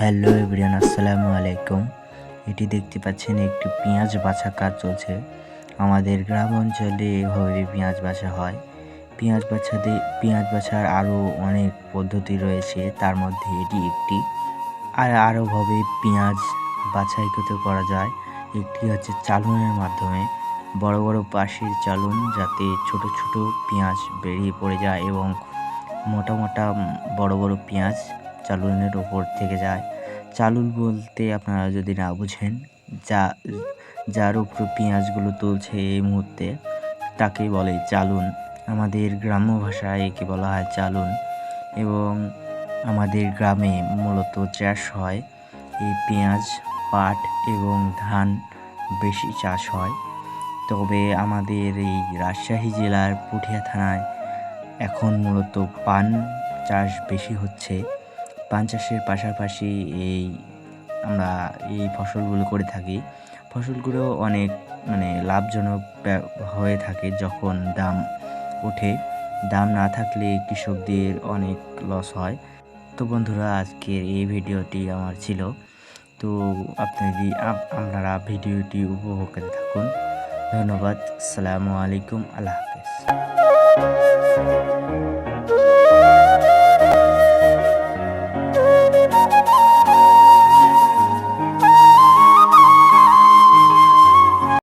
Hello everyone আসসালামু আলাইকুম। এটি দেখতে পাচ্ছেন একটি পেঁয়াজ বাছা কাজ চলছে। আমাদের গ্রাম অঞ্চলে এভাবে পেঁয়াজ বাছা হয়। পেঁয়াজ বাছাতে, পেঁয়াজ বাছার আরও অনেক পদ্ধতি রয়েছে। তার মধ্যে এটি একটি। আর আরোভাবে পেঁয়াজ বাছাইকৃত করা যায়। একটি হচ্ছে চালনের মাধ্যমে। বড় বড় পাশের চালন যাতে ছোট ছোট পেঁয়াজ বেরিয়ে পড়ে যায় এবং মোটা মোটা বড় বড় পেঁয়াজ চালুনের ওপর থেকে যায়। চালুন বলতে আপনারা যদি না বুঝেন, যা, যার উপর পেঁয়াজগুলো তুলছে এই মুহূর্তে, তাকে বলে চালুন। আমাদের গ্রাম্য ভাষায় একে বলা হয় চালুন এবং আমাদের গ্রামে মূলত চাষ হয়। এই পেঁয়াজ, পাট এবং ধান বেশি চাষ হয়। তবে আমাদের এই রাজশাহী জেলার পুঠিয়া থানায় এখন মূলত পান চাষ বেশি হচ্ছে। পান চাষের পাশাপাশি এই আমরা এই ফসলগুলো করে থাকি। ফসলগুলো অনেক মানে লাভজনক হয়ে থাকে যখন দাম ওঠে। দাম না থাকলে কৃষকদের অনেক লস হয়। তো বন্ধুরা, আজকের এই ভিডিওটি আমার ছিল। তো আপনাদের আপ- আপনারা ভিডিওটি উপভোগ করে থাকুন। ধন্যবাদ। আসসালামু আলাইকুম। আল্লাহ হাফেজ। Музика